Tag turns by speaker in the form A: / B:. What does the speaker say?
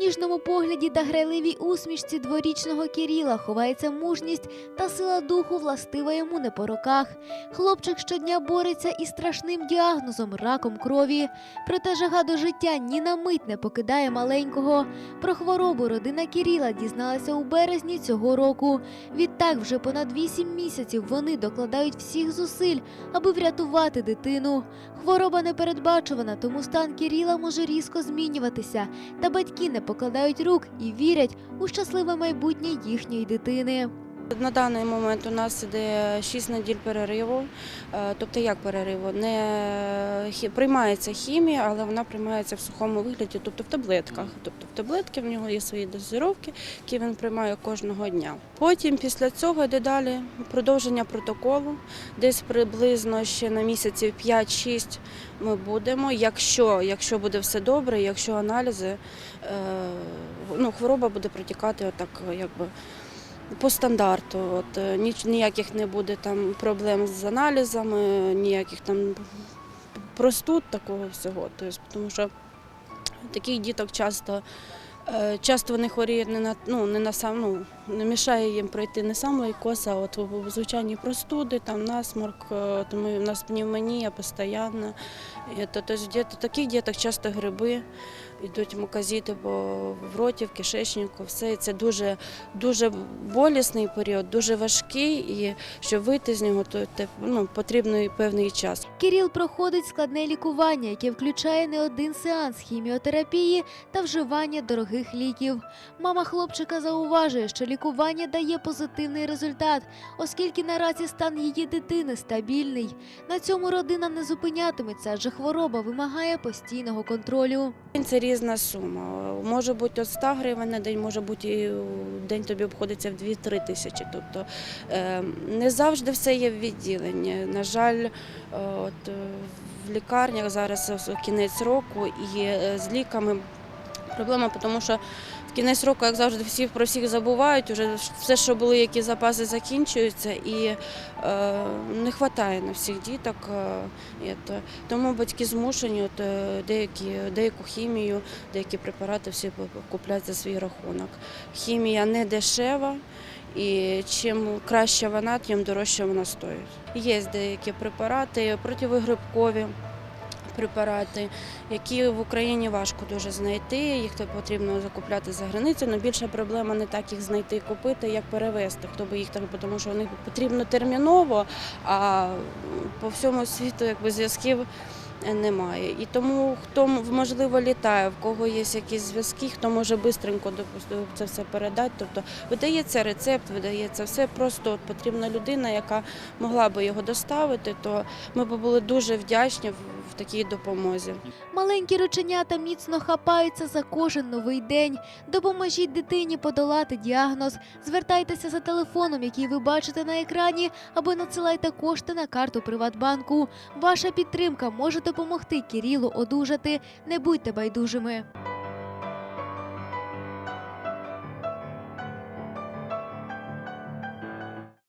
A: ніжному погляді та грайливій усмішці дворічного Кіріла ховається мужність та сила духу, властива йому не по роках. Хлопчик щодня бореться із страшним діагнозом раком крові. Проте жага до життя ні на мить не покидає маленького. Про хворобу родина Кіріла дізналася у березні цього року. Відтак, вже понад вісім місяців вони докладають всіх зусиль, аби врятувати дитину. Хвороба непередбачувана, тому стан Кіріла може різко змінюватися. Та батьки не покладають рук і вірять у щасливе майбутнє їхньої дитини.
B: На даний момент у нас іде 6 неділь перериву. Е, Тобто як перериву? Не приймається хімія, але вона приймається в сухому вигляді, тобто в таблетках. Тобто в таблетки в нього є свої дозировки, які він приймає кожного дня. Потім після цього йде далі продовження протоколу. Десь приблизно ще на місяців 5-6 ми будемо. Якщо, якщо буде все добре, якщо аналізи, е, ну, хвороба буде протікати отак, якби по стандарту. От, е, ніч, ніяких не буде там проблем з аналізами, ніяких там простуд, такого всього. Тобто, тому що таких діток часто, е, часто вони хворіють не на, ну, не на сам, ну, не мішає їм пройти не сам лейкоз, а от звичайні простуди, там насморк, е, тому у нас пневмонія постійна. Тобто, діт- таких діток часто гриби, йдуть муказіти по в роті, в кишечнику, все. І це дуже, дуже болісний період, дуже важкий, і щоб вийти з нього, то ну, потрібний певний час.
A: Кіріл проходить складне лікування, яке включає не один сеанс хіміотерапії та вживання дорогих ліків. Мама хлопчика зауважує, що лікування дає позитивний результат, оскільки наразі стан її дитини стабільний. На цьому родина не зупинятиметься, адже хвороба вимагає постійного контролю.
B: Це різна сума. Може бути від 100 гривень на день, може бути і день тобі обходиться в 2-3 тисячі. Тобто е, не завжди все є в відділенні. На жаль, е, от, е, в лікарнях зараз кінець року і з ліками проблема, тому що в кінець року, як завжди, всі про всіх забувають, вже все, що були, які запаси закінчуються, і е, не вистачає на всіх діток. Е, тому батьки змушені от, е, деякі, деяку хімію, деякі препарати всі купляють за свій рахунок. Хімія не дешева. І чим краще вона, тим дорожче вона стоїть. Є деякі препарати противогрибкові препарати, які в Україні важко дуже знайти. Їх потрібно закупляти за границею. але більша проблема не так їх знайти і купити, як перевезти. Хто би їх так, тому що вони потрібно терміново, а по всьому світу якби зв'язків. Немає. І тому хто можливо літає, в кого є якісь зв'язки, хто може швидко це все передати. Тобто видається рецепт, видається все. Просто от потрібна людина, яка могла би його доставити, то ми б були дуже вдячні в такій допомозі.
A: Маленькі рученята міцно хапаються за кожен новий день. Допоможіть дитині подолати діагноз. Звертайтеся за телефоном, який ви бачите на екрані, або надсилайте кошти на карту Приватбанку. Ваша підтримка може допомогти Кірілу одужати. Не будьте байдужими.